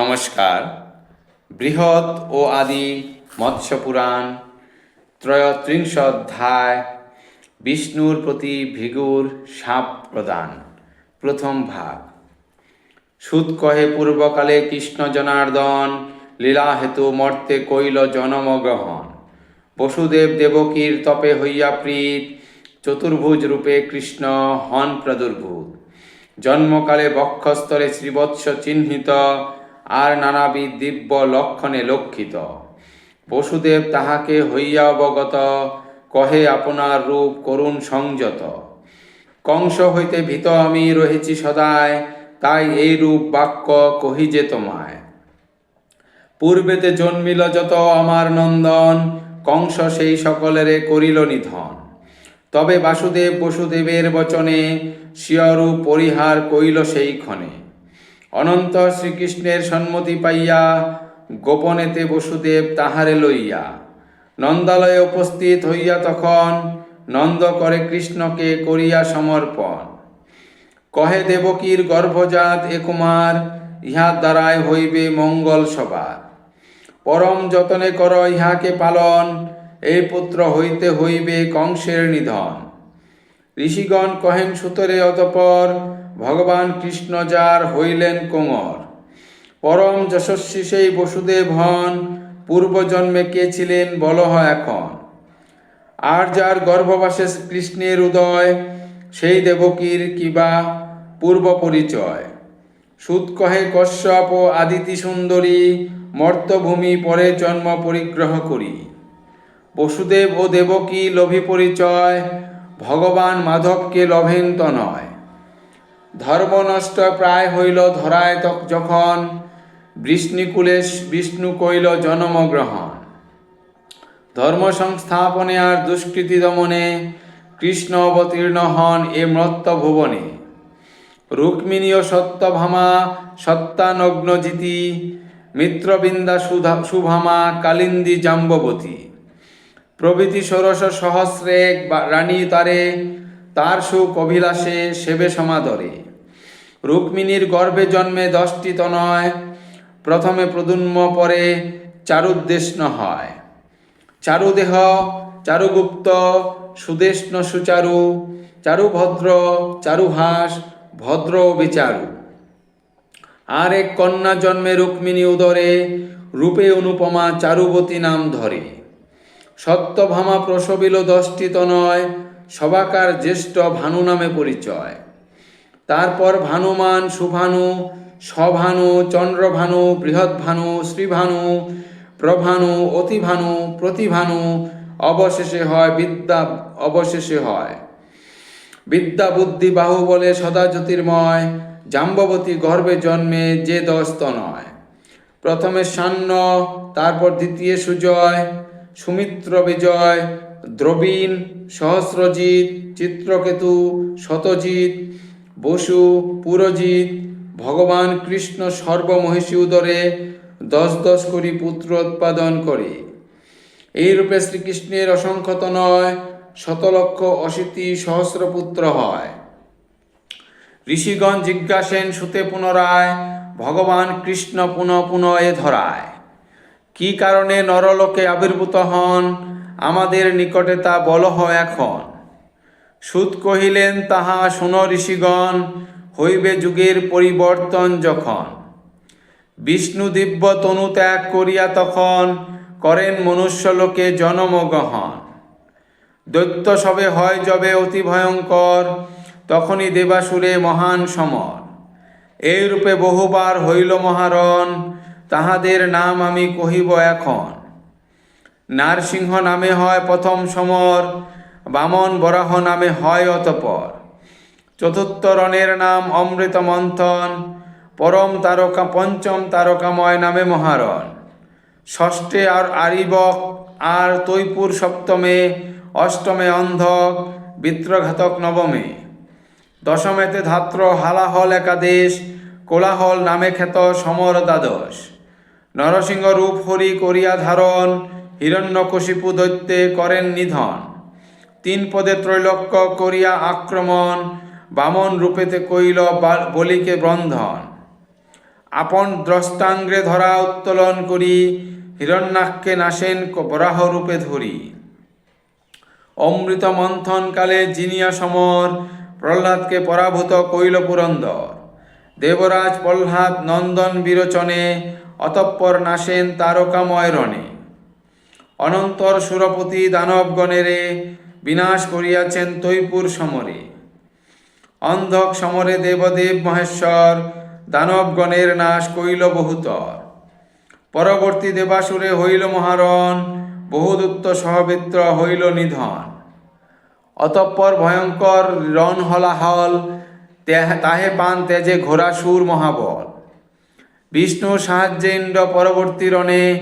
নমস্কার। বৃহৎ ও আদি মৎস্য পুরাণ ত্রয়ত্রিংশ অধ্যায় বিষ্ণুর প্রতি ভৃগুর সাপ প্রদান, প্রথম ভাগ। সুত কহে পূর্বকালে কৃষ্ণ জনার্দন, লীলা হেতু মর্তে কৈল জনমগ্রহণ বসুদেব দেবকীর তপে হইয়া প্রীত, চতুর্ভুজ রূপে কৃষ্ণ হন প্রাদুর্ভূত। জন্মকালে বক্ষস্থলে শ্রীবৎস চিহ্নিত আর নানাবিধ দিব্য লক্ষণে লক্ষিত। বসুদেব তাহাকে হইয়া অবগত, কহে আপনার রূপ করুণ সংযত। কংস হইতে ভীত আমি রহেছি সদায়, তাই এই রূপ বাক্য কহি যে তোমায়। পূর্বেতে জন্মিল যত আমার নন্দন, কংস সেই সকলেরে করিল নিধন। তবে বাসুদেব বসুদেবের বচনে শিয়রূপ পরিহার কইল সেই ক্ষণে অনন্ত শ্রীকৃষ্ণের সম্মতি পাইয়া গোপনেতে বসুদেব তাহারে লইয়া। নন্দালয়ে উপস্থিত হইয়া তখন নন্দ করে কৃষ্ণকে করিয়া সমর্পণ। কহে দেবকীর গর্ভজাত এ কুমার, ইহার দ্বারায় হইবে মঙ্গল সবার। পরম যতনে কর ইহাকে পালন, এই পুত্র হইতে হইবে কংসের নিধন। ঋষিগণ কহেন সুতরে অতপর ভগবান কৃষ্ণ যার হইলেন কোঙর পরম যশস্বী সেই বসুদেব হন, পূর্বজন্মে কে ছিলেন বলহ এখন। আর যার গর্ভবাসে কৃষ্ণের উদয়, সেই দেবকীর কিবা পূর্ব পরিচয়। সুত কহে, কশ্যপ ও আদিতি সুন্দরী, মর্তভূমি পরে জন্ম পরিগ্রহ করি। বসুদেব ও দেবকী লোভী পরিচয়, ভগবান মাধবকে লভেন তো নয় ধর্ম নষ্ট প্রায় হইল ধরায় তক যখন বৃষ্ণিকুলে বিষ্ণু কইল জন্মগ্রহণ। ধর্ম সংস্থাপনে আর দুষ্কৃতি দমনে কৃষ্ণ অবতীর্ণ হন এ মত্ত ভুবনে। রুক্মিণী ও সত্যভামা সত্যানগ্নজিতি মিত্রবৃন্দা সুধা সুভামা কালিন্দী জাম্ববতী। প্রভৃতি ষোড়শ সহস্রে রানী তারে তার সুখ অভিলাষে সেবে সমাদরে। রুক্মিণীর গর্ভে জন্মে দশটি তনয় প্রথমে প্রদুন্ম, পরে চারুদ্দেশ্ন হয়। চারুদেহ, চারুগুপ্ত সুদেষ্ণ সুচারু, চারুভদ্র, চারুহাস, ভদ্র বিচারু। আর এক কন্যা জন্মে রুক্মিণী উদরে রূপে অনুপমা চারুবতী নাম ধরে। সত্যভামা প্রসবিল দশটি তনয় সবাকার জ্যেষ্ঠ ভানু নামে পরিচয়। তারপর ভানুমান, সুভানু সভানু চন্দ্রভানু, বৃহৎভানু, শ্রীভানু, প্রভানু, অতিভানু, প্রতিভানু অবশেষে হয় বিদ্যা, অবশেষে হয়। বিদ্যা বুদ্ধি বাহু বলে সদা জ্যোতির্ময়, জাম্ববতী গর্ভে জন্মে যে দস্ত নয়। প্রথমে সান্ন, তারপর দ্বিতীয় সুজয়, সুমিত্র বিজয়, দ্রবীণ, সহস্রজিৎ, চিত্রকেতু, শতজিৎ বসু, পুরজিৎ, ভগবান কৃষ্ণ সর্বমহিষী উদরে দশ দশ করি পুত্র উৎপাদন করে। এই রূপে শ্রীকৃষ্ণের অসংখ্যত নয় শতলক্ষ অশীতি সহস্র পুত্র হয়। ঋষিগণ জিজ্ঞাসেন, সুতে পুনরায় ভগবান কৃষ্ণ পুনঃ পুনঃ এ ধরায়? কি কারণে নরলোকে আবির্ভূত হন? আমাদের নিকটে তা বলহ এখন। সুত কহিলেন, তাহা শুন ঋষিগণ, হইবে যুগের পরিবর্তন যখন। বিষ্ণু দিব্য তনু ত্যাগ করিয়া তখন করেন মনুষ্যলোকে জনমগ্রহণ দৈত্য সবে হয় যবে অতি ভয়ঙ্কর, তখনই দেবাসুরে মহান সমর। এই রূপে বহুবার হইল মহারণ, তাহাদের নাম আমি কহিব এখন। নারসিংহ নামে হয় প্রথম সমর বামন বরাহ নামে হয় অতপর। চতুর্থ রণের নাম অমৃত মন্থন পরম তারকা, পঞ্চম তারকাময় নামে মহারণ। ষষ্ঠে আর আরিবক, আর তৈপুর সপ্তমে, অষ্টমে অন্ধক, বিত্রঘাতক নবমে। দশমেতে ধাত্র হালাহল একাদেশ, কোলাহল নামে খ্যাত সমর দ্বাদশ। নরসিংহ রূপ হরি করিয়া ধারণ, হিরণ্যকশিপু দৈত্যে করেন নিধন। তিন পদে ত্রৈলক্য করিয়া আক্রমণ, বামন রূপেতে কইল বলিকে বন্ধন। আপন দ্রষ্টাঙ্গ্রে ধরা উত্তোলন করি, হিরণ্যাক্ষে নাসেন বরাহ রূপে ধরি। অমৃত মন্থন কালে জিনিয়া সমর, প্রহ্লাদকে পরাভূত কইল পুরন্দর। দেবরাজ প্রহ্লাদ নন্দন বিরোচনে, অতঃপর নাসেন তারকাময় রণে। অনন্তর সুরপতি দানবগণেরে বিনাশ করিয়াছেন তৈপুর সমরে। অন্ধক সমরে দেবদেব মহেশ্বর দানবগণের নাশ কইল বহুতর। পরবর্তী দেবাসুরে হইল মহারণ বহুদূত সহবিত্র হইল নিধন। অতঃপর ভয়ঙ্কর রণ হলাহল, তেহ- পান তেজে ঘোরা সুর মহাবল। বিষ্ণু সাহায্যে ইন্দ্র পরবর্তী রণে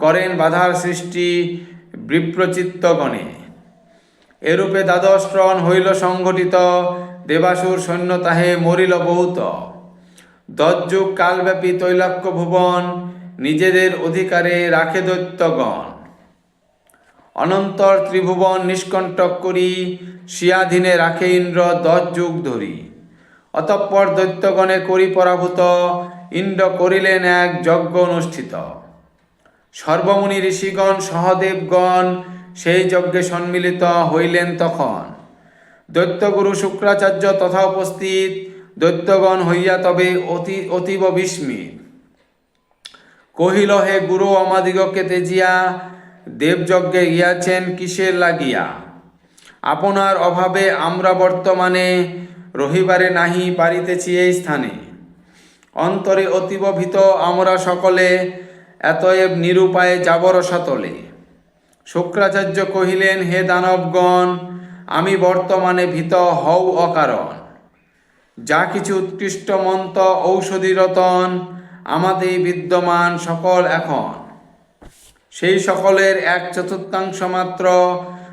করেন বাধার সৃষ্টি বিপ্রচিত্তগণে। এরূপে দ্বাদশ রণ হইল সংঘটিত, দেবাসুর সৈন্য তাহে মরিল বহুত। দশযুগ কালব্যাপী তৈলাক্য ভুবন, নিজেদের অধিকারে রাখে দৈত্যগণ। অনন্তর ত্রিভুবন নিষ্কণ্টক করি শিয়াধীনে রাখে ইন্দ্র দশ যুগ ধরি। অতঃপর দৈত্যগণে করি পরাভূত, ইন্দ্র করিলেন এক যজ্ঞ অনুষ্ঠিত। সর্বমুনি ঋষিগণ, সহদেবগণ সেই যজ্ঞে সম্মিলিত হইলেন তখন। দৈত্যগুরু শুক্রাচার্য তথা উপস্থিত, দৈত্যগণ হইয়া তবে অতি, অতীব বিস্মিত। কহিল, হে গুরু আমাদিগকে তেজিয়া, দেবযজ্ঞে গিয়াছেন কিসের লাগিয়া? আপনার অভাবে আমরা বর্তমানে রহিবারে নাহি পারিতেছি এই স্থানে। অন্তরে অতীব ভীত আমরা সকলে, এতএব নিরুপায়ে যাবর সতলে। শুক্রাচার্য কহিলেন, হে দানবগণ, আমি বর্তমানে ভীত হও অকারণ। যা কিছু উৎকৃষ্ট মন্ত ঔষধি রতন, আমাদের বিদ্যমান সকল এখন। সেই সকলের এক চতুর্থাংশ মাত্র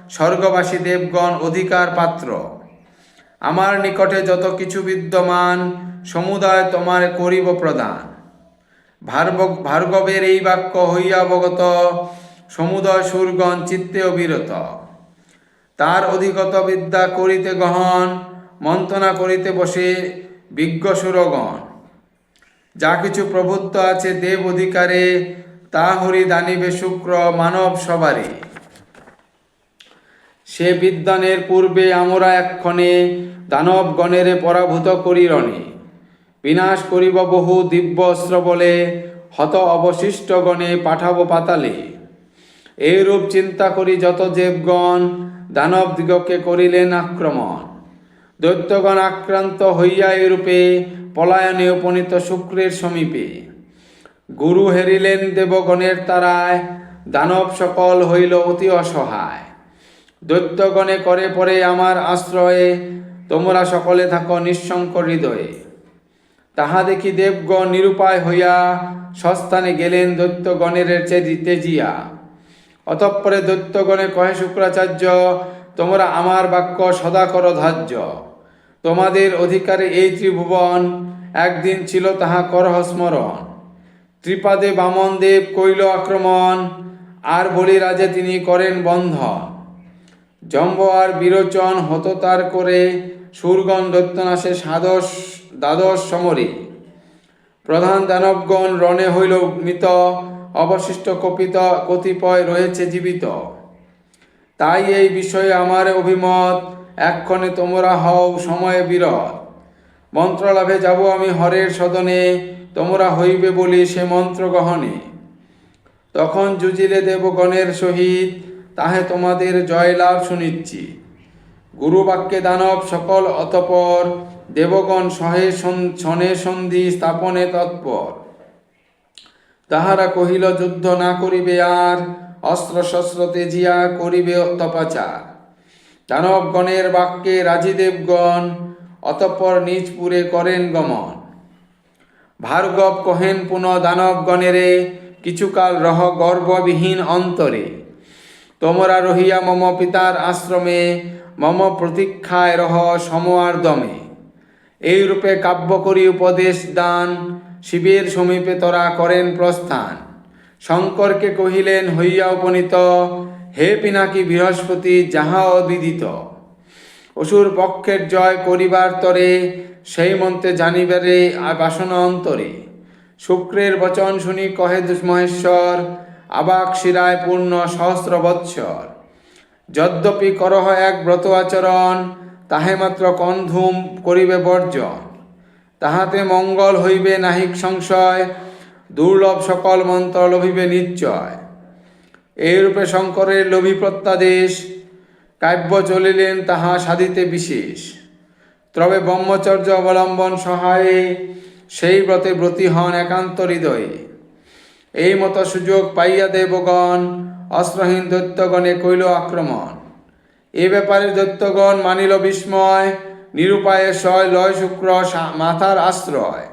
স্বর্গবাসী দেবগণ অধিকার পাত্র। আমার নিকটে যত কিছু বিদ্যমান, সমুদায় তোমার করিব প্রদান। ভার্গবের এই বাক্য হইয়া অবগত সমুদয় সুরগণ চিত্তে অবিরত। তার অধিগত বিদ্যা করিতে গহন, মন্ত্রণা করিতে বসে বিজ্ঞ সুরগণ। যা কিছু প্রভুত্ব আছে দেব অধিকারে, তা হরি দানিবে শুক্র মানব সবারে। সে বিদ্যানের পূর্বে আমরা এক্ষণে দানব গণেরে পরাভূত করি রণে বিনাশ করিব বহু দিব্য অস্ত্র বলে হত অবশিষ্ট গণে পাঠাব পাতালে। এইরূপ চিন্তা করি যত দেবগণ দানব দিগকে করিলেন আক্রমণ। দৈত্যগণ আক্রান্ত হইয়া এরূপে পলায়নে উপনীত শুক্রের সমীপে। গুরু হেরিলেন দেবগণের তারায়, দানব সকল হইল অতি অসহায়। দৈত্যগণে করে পরে আমার আশ্রয়ে তোমরা সকলে থাকো নিঃশঙ্ক হৃদয়ে। তাহা দেখি দেবগণ নিরুপায় হইয়া সস্থানে গেলেন দৈত্যগণের চেজি তেজিয়া। অতঃপরে দৈত্যগণে কহে শুক্রাচার্য, তোমরা আমার বাক্য সদা কর ধার্য। তোমাদের অধিকারে এই ত্রিভুবন একদিন ছিল তাহা করহ স্মরণ। ত্রিপাদে বামন দেব কৈল আক্রমণ, আর বলি রাজে তিনি করেন বন্ধন। জম্ব আর বিরোচন হততার করে, সুরগণ দৈত্যনাশে সাদশ দ্বাদশ সমরে। প্রধান দানবগণ রণে হইল মৃত অবশিষ্ট কপিত কতিপয় রয়েছে জীবিত। তাই এই বিষয়ে আমার অভিমত, এক্ষণে তোমরা হও সময়ে বিরত। মন্ত্রলাভে যাব আমি হরের সদনে, তোমরা হইবে বলি সে মন্ত্র গ্রহণে তখন জুজিলে দেবগণের সহিত তাহে তোমাদের জয়লাভ শুনিচ্ছি। গুরুবাক্যে দানব সকল অতপর, দেবগণ সহে সনে সন্ধি স্থাপনে তৎপর। তাহারা কহিল, যুদ্ধ না করিবে আর অস্ত্র শস্ত্র তেজিয়া করিবে তপাচার। দানবগণের বাক্যে রাজীদেবগণ অতঃপর নিজপুরে করেন গমন। ভার্গব কহেন, পুনঃ দানবগণেরে, কিছুকাল রহ গর্ববিহীন অন্তরে। তোমরা রহিয়া মম পিতার আশ্রমে, মম প্রতীক্ষায় রহ সময়ার দমে এইরূপে কাব্য করি উপদেশ দান শিবের সমীপে তরা করেন প্রস্থান। শঙ্করকে কহিলেন, হইয়া উপনীত, হে পিনাকি বৃহস্পতি, যাহা অবিদিত। অসুর পক্ষের জয় করিবার তরে, সেই মন্ত্রে জানিবারে বাসনা অন্তরে। শুক্রের বচন শুনি কহে মহেশ্বর, আবাক শিরায় পূর্ণ সহস্র বৎসর। যদ্যপি করহ এক ব্রত আচরণ তাহে মাত্র কন্ধুম করিবে বর্জন। তাহাতে মঙ্গল হইবে নাহিক সংশয়, দুর্লভ সকল মন্ত্র লভিবে নিশ্চয়। এইরূপে শঙ্করের লোভী প্রত্যাদেশ, কাব্য চলিলেন তাহা সাধিতে বিশেষ। তবে ব্রহ্মচর্য অবলম্বন সহায়ে সেই ব্রতে ব্রতী হন একান্ত হৃদয়ে। এই মতো সুযোগ পাইয়া দেবগণ, অস্ত্রহীন দৈত্যগণে কইল আক্রমণ। এ ব্যাপারে দৈত্যগণ মানিল বিস্ময় নিরুপায়ে সয়, লয়, শুক্র মাথার আশ্রয়।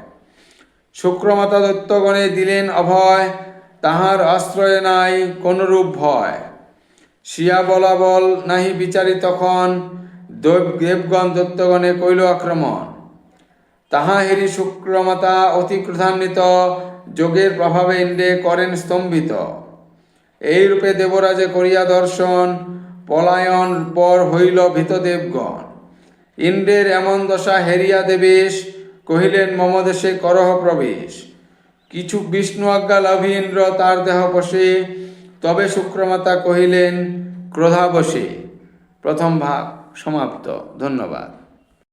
শুক্রমাতা দত্তগণে দিলেন অভয়, তাহার আশ্রয়ে নাই, কোনরূপ ভয়। শিয়া বলাবল নাহি বিচারি তখন, দৈব, দেবগণ দত্তগণে কইল আক্রমণ। তাহা হেরি শুক্রমাতা অতি ক্রোধান্বিত, যোগের প্রভাবে ইন্দ্রে করেন স্তম্ভিত। এইরূপে দেবরাজে করিয়া দর্শন, পলায়ন পর হইল ভীত দেবগণ। ইন্দ্রের এমন দশা হেরিয়া দেবেশ, কহিলেন মম দেশে করহ প্রবেশ। কিছু বিষ্ণু আজ্ঞা লাভী ইন্দ্র তার দেহ বসে। তবে শুক্রমাতা কহিলেন, ক্রোধাবশে। প্রথম ভাগ সমাপ্ত। ধন্যবাদ।